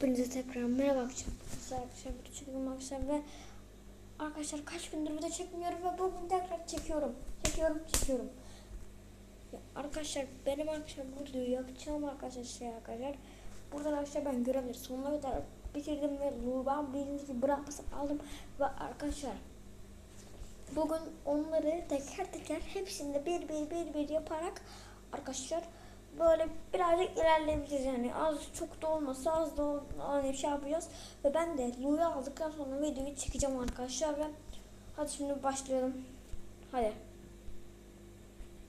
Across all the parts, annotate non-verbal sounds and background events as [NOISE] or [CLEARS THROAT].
Hepinize tekrar merhaba akşam. Arkadaşlar arkadaşlar video çekiyorum arkadaşlar ve arkadaşlar kaç gündür video çekmiyorum ve bugün tekrar çekiyorum. Çekiyorum, çekiyorum. Ya arkadaşlar benim arkadaşlar bu videoyu yapacağım arkadaşlar şey arkadaşlar. Burada arkadaşlar ben görevleri sonuna kadar bitirdim ve Luğban birinci gibi bırakmasın aldım ve arkadaşlar bugün onları teker teker hepsinde bir bir bir bir yaparak arkadaşlar böyle birazcık ilerleyebiliriz yani. Az çok da olmasa az da ol- hani şey yapacağız. Ve ben de Lu'yu aldıktan sonra videoyu çekeceğim arkadaşlar ve hadi şimdi başlayalım. Hadi.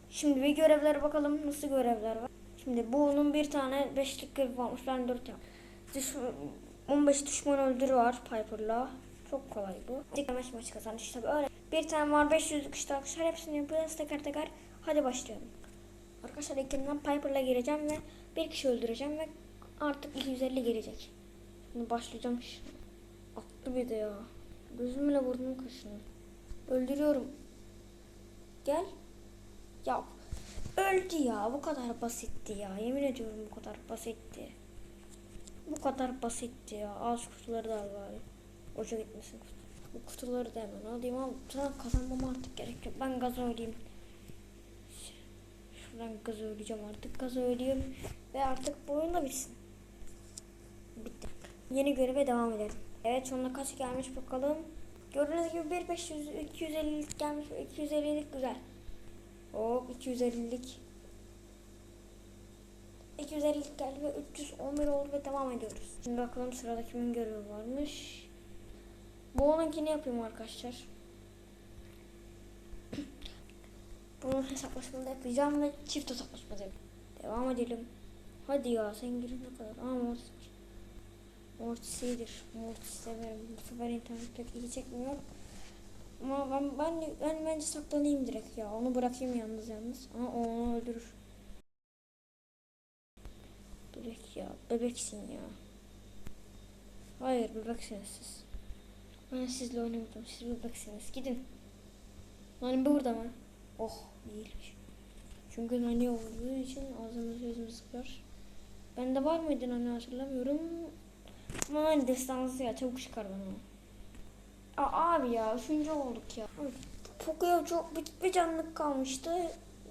Şimdi bir görevlere bakalım. Nasıl görevler var? Şimdi bunun bir tane beşlik görevi varmış. Ben dört yap Düş 15 düşman öldürü var Piper'la. Çok kolay bu. Dik maç kazandı. İşte böyle. Bir tane var 500'lük işte arkadaşlar. Hepsini yapacağız teker teker. Hadi başlayalım Arkadaşlar ikinden Piper'la gireceğim ve bir kişi öldüreceğim ve artık 250 gelecek. Şimdi başlayacağım. Attı bir de ya. Gözümle vurdum kaşını. Öldürüyorum. Gel. Ya öldü ya. Bu kadar basitti ya. Yemin ediyorum bu kadar basitti. Bu kadar basitti ya. Az kutuları da al bari. Hoca gitmesin. Bu kutuları da hemen alayım. Al. Sana kazanmam artık gerek yok. Ben gaz oynayayım. Şuradan gaz öleceğim artık. Gaz ölüyorum. Ve artık bu oyun da bitsin. Bitti. Yeni göreve devam edelim. Evet sonuna kaç gelmiş bakalım. Gördüğünüz gibi 1 500 250'lik gelmiş. 250'lik güzel. Hop 250'lik. 250'lik geldi ve 311 oldu ve devam ediyoruz. Şimdi bakalım sırada kimin görevi varmış. Bu onunkini yapayım arkadaşlar. Bunun hesaplaşmasını yapacağım ve çift hesaplaşma yapacağım. Devam edelim. Hadi ya sen girene kadar. Aa Mortis. Mortis iyidir. Mortis severim. Bu sefer internet pek iyi çekmiyor. Ama ben, ben, ben bence saklanayım direkt ya. Onu bırakayım yalnız yalnız. Ama onu öldürür. Bebek ya. Bebeksin ya. Hayır bebeksiniz siz. Ben sizle oynamadım. Siz bebeksiniz. Gidin. Lan burada mı? Oh iyiymiş. Çünkü nani olduğu için ağzımız yüzümüz sıkar. Bende var mıydı nani hatırlamıyorum. Ama nani destansı ya çabuk çıkar bana. Aa, abi ya üçüncü olduk ya. Poco'ya çok bir, bir canlık kalmıştı.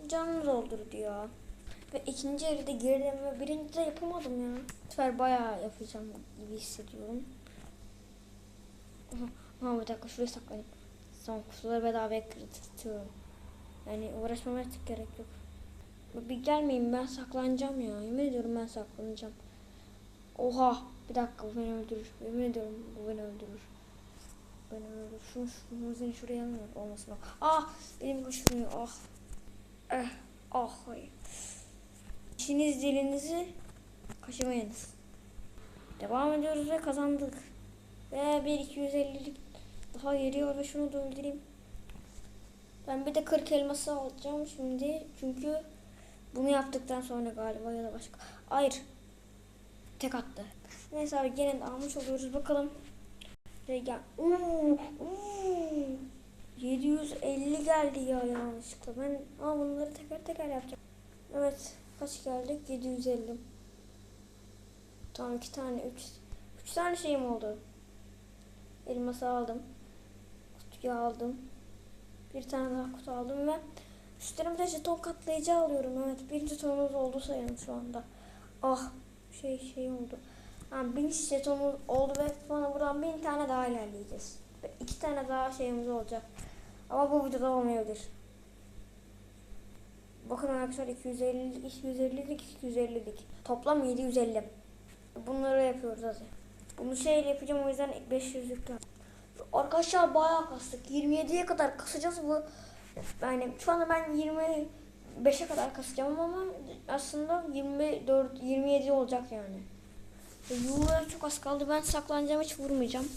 Canlı doldurdu ya. Ve ikinci evde girdim ve birinci de yapamadım ya. Bu sefer bayağı yapacağım gibi hissediyorum. Aha, aha bir dakika şuraya saklayayım. Son kutuları bedavaya kırtıyorum. Yani uğraşmama artık gerek yok. Bir gelmeyin ben saklanacağım ya. Yemin ediyorum ben saklanacağım. Oha bir dakika bu beni öldürür. Yemin ediyorum bu beni öldürür. Beni öldürür. Şunu şunu şuraya almıyor olmasın. o. Ah benim koşmuyor. Ah. Eh. Ah hayır. İşiniz dilinizi kaşımayınız. Devam ediyoruz ve kazandık. Ve bir 250'lik daha geliyor ve şunu da öldüreyim. Ben bir de 40 elması alacağım şimdi. Çünkü bunu yaptıktan sonra galiba ya da başka. Hayır. Tek attı. Neyse abi gene de almış oluyoruz. Bakalım. Oo, oo. 750 geldi ya yanlışlıkla. Ben ama bunları teker teker yapacağım. Evet. Kaç geldik? 750. Tamam iki tane, üç, üç tane şeyim oldu. Elması aldım. Kutuyu aldım. Bir tane daha kutu aldım ve üstlerimde jeton katlayıcı alıyorum. Evet birinci tonumuz oldu sayın şu anda. Ah şey şey oldu. Ha, bin jetonumuz oldu ve sonra buradan bin tane daha ilerleyeceğiz. Ve iki tane daha şeyimiz olacak. Ama bu videoda olmayabilir. Bakın arkadaşlar 250, 250'lik, 250'lik. Toplam 750. Bunları yapıyoruz hadi. Bunu şeyle yapacağım o yüzden 500'lük lazım. Arkadaşlar bayağı kastık. 27'ye kadar kasacağız bu. Yani şu anda ben 25'e kadar kasacağım ama aslında 24 27 olacak yani. Yuğaya çok az kaldı. Ben saklanacağım hiç vurmayacağım.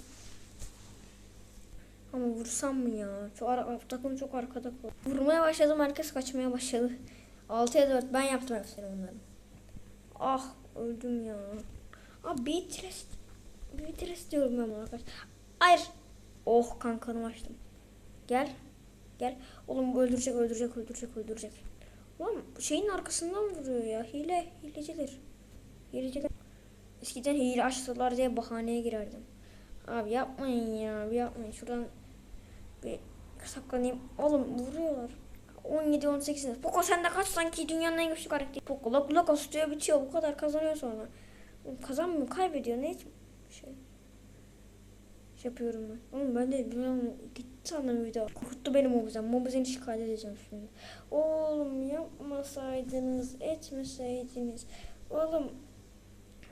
Ama vursam mı ya? Çok ara, takım çok arkada kaldı. Vurmaya başladım herkes kaçmaya başladı. 6'ya 4 ben yaptım hepsini onların. Ah öldüm ya. Abi Beatrice Beatrice diyorum ben arkadaşlar. Hayır. Oh kankanımı açtım. Gel. Gel. Oğlum öldürecek öldürecek öldürecek öldürecek. Ulan şeyin arkasından vuruyor ya. Hile. Hilecidir. Hilecidir. Eskiden hile açtılar diye bahaneye girerdim. Abi yapmayın ya. Yapmayın. Şuradan bir saklanayım. Oğlum vuruyorlar. 17 18 yaş. Poco sen de kaç sanki dünyanın en güçlü karakteri. Poco lok lok tutuyor bitiyor. Bu kadar kazanıyor sonra. Oğlum Kazanmıyor kaybediyor. Ne şey. Şey yapıyorum ben. Oğlum ben de ben gitti sandım bir daha. Korkuttu beni Mobizem. Mobizem'i şikayet edeceğim şimdi. Oğlum yapmasaydınız, etmeseydiniz. Oğlum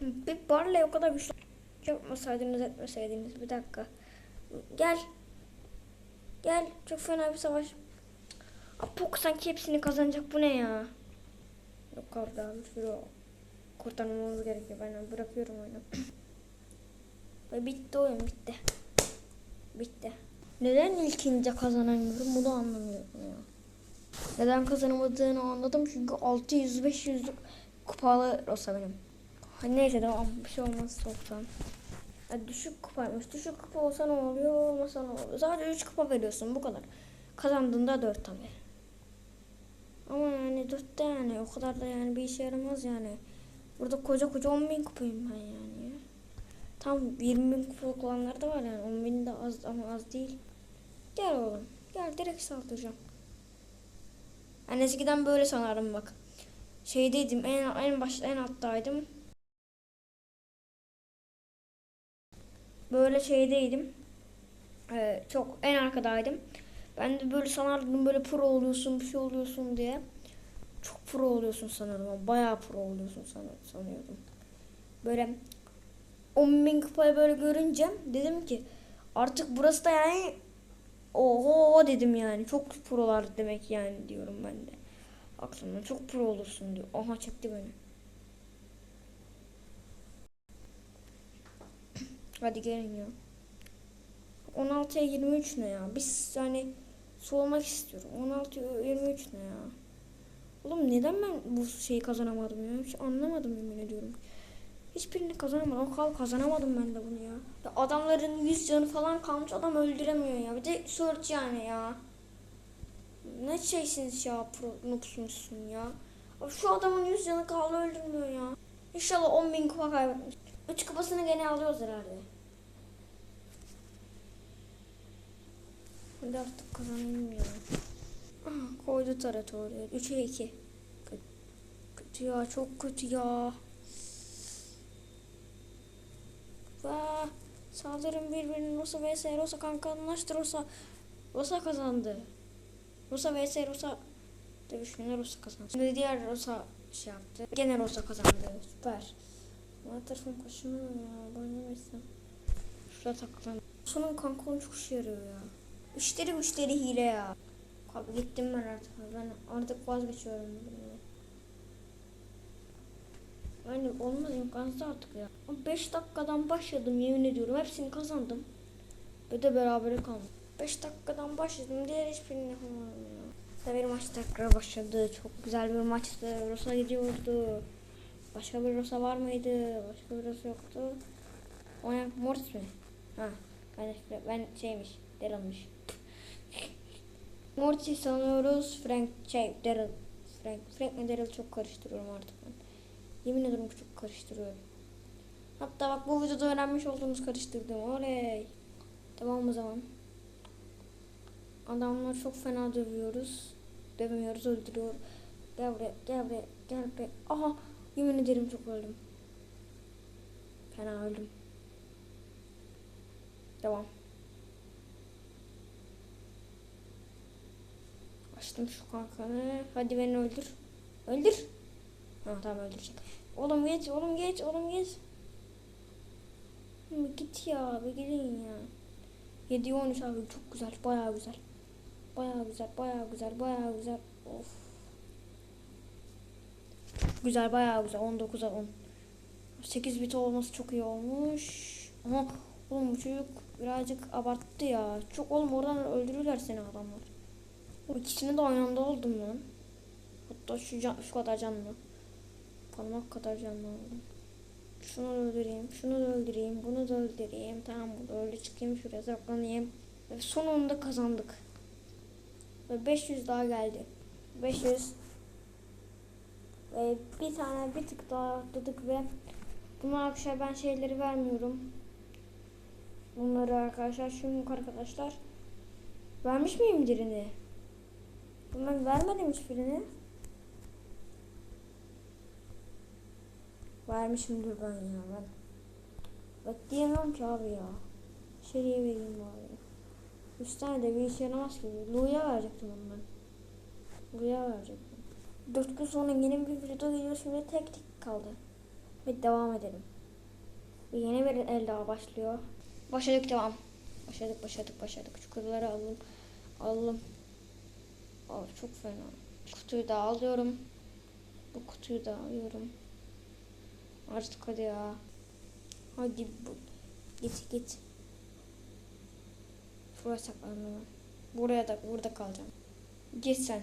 bir Barley o kadar güçlü yapmasaydınız, etmeseydiniz. Bir dakika. Gel. Gel. Çok fena bir savaş. Apok sanki hepsini kazanacak. Bu ne ya? Yok orada bir sürü kurtarmamız gerekiyor. Ben bırakıyorum oyunu. [CLEARS THROAT] Ve bitti oyun bitti. Bitti. Neden ilkinde kazanamıyorum bunu anlamıyorum ya. Neden kazanamadığını anladım çünkü 600-500'lük kupalı Rosa benim. Neyse tamam bir şey olmaz çoktan. Ya düşük kupaymış. Düşük kupa olsa ne oluyor olmasa ne oluyor. Sadece 3 kupa veriyorsun bu kadar. Kazandığında 4 tabi. Ama yani 4 de yani o kadar da yani bir işe yaramaz yani. Burada koca koca 10 bin kupayım ben yani. Tam 20 bin olanlar da var yani. 10 bin de az ama az değil. Gel oğlum. Gel direkt saldıracağım. Ben eskiden böyle sanarım bak. Şeydeydim en, en başta en alttaydım. Böyle şeydeydim. Ee, çok en arkadaydım. Ben de böyle sanardım böyle pro oluyorsun bir şey oluyorsun diye. Çok pro oluyorsun sanırım bayağı pro oluyorsun san- sanıyordum. Böyle 10 bin kupayı böyle görünce dedim ki artık burası da yani oho dedim yani çok prolar demek yani diyorum ben de. Aklımdan çok pro olursun diyor. Aha çekti beni. [CLEARS THROAT] Hadi gelin ya. 16'ya 23 ne ya? Biz yani soğumak istiyorum. 16'ya 23 ne ya? Oğlum neden ben bu şeyi kazanamadım ya? Hiç anlamadım yemin ediyorum. Hiçbirini kazanamadım. Kal kazanamadım ben de bunu ya. ya. Adamların 100 canı falan kalmış adam öldüremiyor ya. Bir de search yani ya. Ne şeysiniz ya pro noobsunuzsun ya. Abi şu adamın 100 canı kaldı öldürmüyor ya. İnşallah 10 bin kupa kaybetmiş. 3 kupasını gene alıyoruz herhalde. Hadi artık kazanayım ya. Aha, koydu taratı oraya. 3'e 2. Kötü, kötü ya çok kötü ya. Vaa. Saldırın birbirinin Rosa vs Rosa kanka anlaştı Rosa. Rosa kazandı. Rosa vs Rosa dövüşünde Rosa kazandı. Şimdi diğer Rosa şey yaptı. Gene Rosa kazandı. Süper. Bana tarafım kaşınıyor ya. Ne bilsem. Şurada takılan. Sonun kanka çok işe yarıyor ya. Müşteri müşteri hile ya. Abi gittim ben artık. Ben artık vazgeçiyorum. bundan. Yani olmaz imkansız artık ya. 5 dakikadan başladım yemin ediyorum. Hepsini kazandım. Ve de berabere kaldım. 5 dakikadan başladım. Diğer hiçbirini yapamadım ya. Bir maç tekrar başladı. Çok güzel bir maçtı. Rosa gidiyordu. Başka bir Rosa var mıydı? Başka bir Rosa yoktu. O ne? Mortis mi? Ha. Ben, ben şeymiş. Daryl'mış. Mortis sanıyoruz. Frank şey Daryl. Frank. Frank ve Daryl çok karıştırıyorum artık ben. Yemin ederim çok karıştırıyorum. Hatta bak bu videoda öğrenmiş olduğumuz karıştırdım. Oley. Tamam o zaman. Adamlar çok fena dövüyoruz. Dövmüyoruz öldürüyor. Gel buraya gel buraya gel buraya. Aha yemin ederim çok öldüm. Fena öldüm. Devam. Açtım şu kankanı. Hadi beni öldür. Öldür. Ha tamam öldürecek. Oğlum geç, oğlum geç, oğlum geç. Bir git ya, bir gidin ya. 7 13 abi çok güzel, bayağı güzel. Bayağı güzel, bayağı güzel, bayağı güzel. Of. Güzel, bayağı güzel. 19'a 10. 8 bit olması çok iyi olmuş. Ama oğlum bu çocuk birazcık abarttı ya. Çok oğlum oradan öldürürler seni adamlar. O ikisini de aynı anda oldum lan. Hatta şu, can, şu kadar canlı. Parmak kadar canlı oldum. Şunu öldüreyim, şunu öldüreyim, bunu da öldüreyim. Tamam öyle çıkayım şuraya saklanayım. Ve sonunda kazandık. Ve 500 daha geldi. 500. Ve bir tane bir tık daha atladık ve Bunlar arkadaşlar ben şeyleri vermiyorum. Bunları arkadaşlar çünkü arkadaşlar vermiş miyim birini? Ben vermedim hiçbirini. Vermişimdir ben ya ben. Bak diyemem ki abi ya. Şeriye vereyim bari. Üç tane de bir işe yaramaz ki. Lu'ya verecektim onu ben. Lu'ya verecektim. Dört gün sonra yeni bir video geliyor şimdi tek tek kaldı. Ve devam edelim. Yeni bir el daha başlıyor. Başladık devam. Başladık başladık başladık. Çukurları alalım. Alalım. Aa, çok fena. Kutuyu da alıyorum. Bu kutuyu da alıyorum. Artık hadi ya. Hadi bu. Git git. Şuraya saklandım. Buraya da burada kalacağım. Git sen.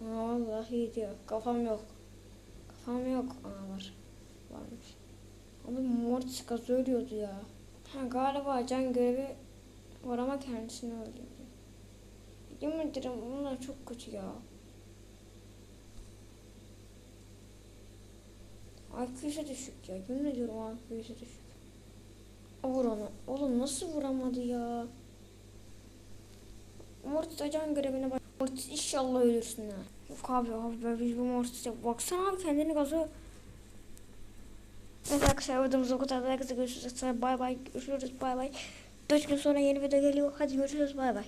Vallahi diyor. Kafam yok. Kafam yok. Aa var. Varmış. Abi Mortis gaz ölüyordu ya. Ha, galiba can görevi var ama kendisini öldürdü. Yemin ederim bunlar çok kötü ya. IQ'su düşük ya. Yemin ediyorum IQ'su düşük. Vur onu. Oğlum nasıl vuramadı ya? Mortis can görevine bak. Mortis inşallah ölürsün ha. Yok abi abi ben biz bu Mortis'e baksana abi kendini gazı. Evet arkadaşlar videomuz o kadar. Herkese görüşürüz. Bay bay. Görüşürüz. Bay bay. 4 gün sonra yeni video geliyor. Hadi görüşürüz. Bay bay.